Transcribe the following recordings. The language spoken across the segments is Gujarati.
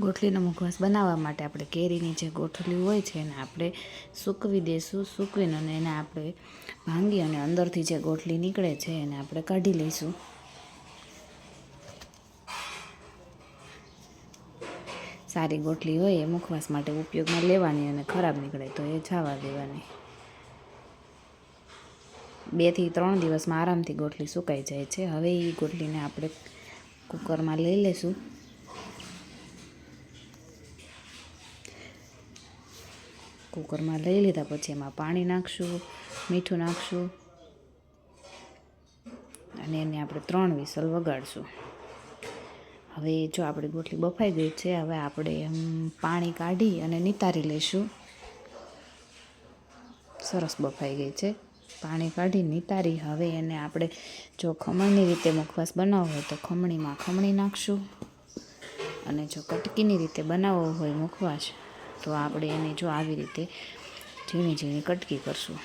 ગોઠલીનો મુખવાસ બનાવવા માટે આપણે કેરીની જે ગોઠલી હોય છે એને આપણે સૂકવી દઈશું. સૂકવીને અને એને આપણે ભાંગી અને અંદરથી જે ગોઠલી નીકળે છે એને આપણે કાઢી લઈશું. સારી ગોઠલી હોય એ મુખવાસ માટે ઉપયોગમાં લેવાની અને ખરાબ નીકળે તો એ જવા દેવાની. બેથી ત્રણ દિવસમાં આરામથી ગોઠલી સુકાઈ જાય છે. હવે એ ગોઠલીને આપણે કુકરમાં લઈ લઈશું. કુકરમાં લઈ લીધા પછી એમાં પાણી નાખશું, મીઠું નાખશું અને એને આપણે ત્રણ વિસલ વગાડશું. હવે જો આપણી ગોટલી બફાઈ ગઈ છે, હવે આપણે એમ પાણી કાઢી અને નિતારી લઈશું. સરસ બફાઈ ગઈ છે. પાણી કાઢી, નિતારી, હવે એને આપણે જો ખમણની રીતે મુખવાસ બનાવવો હોય તો ખમણીમાં ખમણી નાખશું અને જો કટકીની રીતે બનાવવો હોય મુખવાસ તો આપણે એને જો આવી રીતે ઝીણી ઝીણી કટકી કરશું.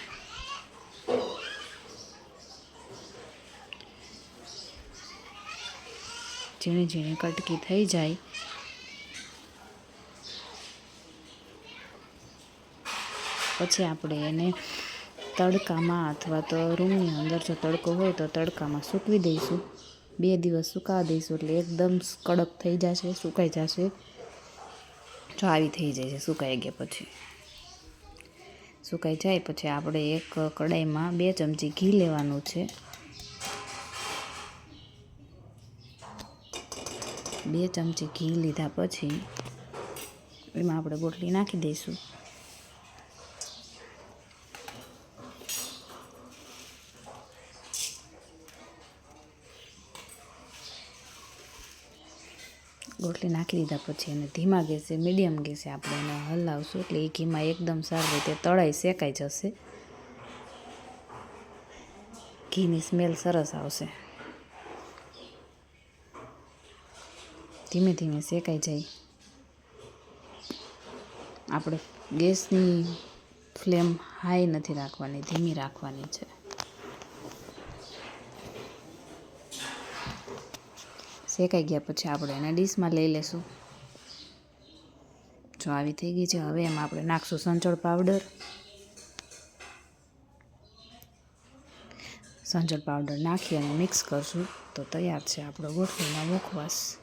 ઝીણી ઝીણી કટકી થઈ જાય. પછી આપણે એને તડકામાં અથવા તો રૂમની અંદર જો તડકો હોય તો તડકામાં સૂકવી દઈશું. બે દિવસ સુકાવા દઈશું એટલે એકદમ કડક થઈ જશે, સુકાઈ જશે. જો થઈ જાય છે સુકાઈ ગયા પછી. સુકાઈ જાય પછી આપણે એક કડાઈમાં બે ચમચી ઘી લેવાનું છે. બે ચમચી ઘી લીધા પછી એમાં આપણે ગોટલી નાખી દઈશું. ગોટલી નાખી દીધા પછી એને ધીમા ગેસે, મીડિયમ ગેસે આપણે એને હલાવશું. એટલે એ ઘીમાં એકદમ સારી રીતે તળાઈ શેકાઈ જશે. ઘીની સ્મેલ સરસ આવશે. ધીમે ધીમે શેકાઈ જાય. આપણે ગેસની ફ્લેમ હાઈ નથી રાખવાની, ધીમી રાખવાની છે. શેકાઈ ગયા પછી આપણે એને ડીશમાં લઈ લેશું. જો આવી થઈ ગઈ છે, હવે એમાં આપણે નાખશું સંચળ પાવડર. સંચળ પાવડર નાખી અને મિક્સ કરશું. તો તૈયાર છે આપણો ગોઠવીનો મુખવાસ.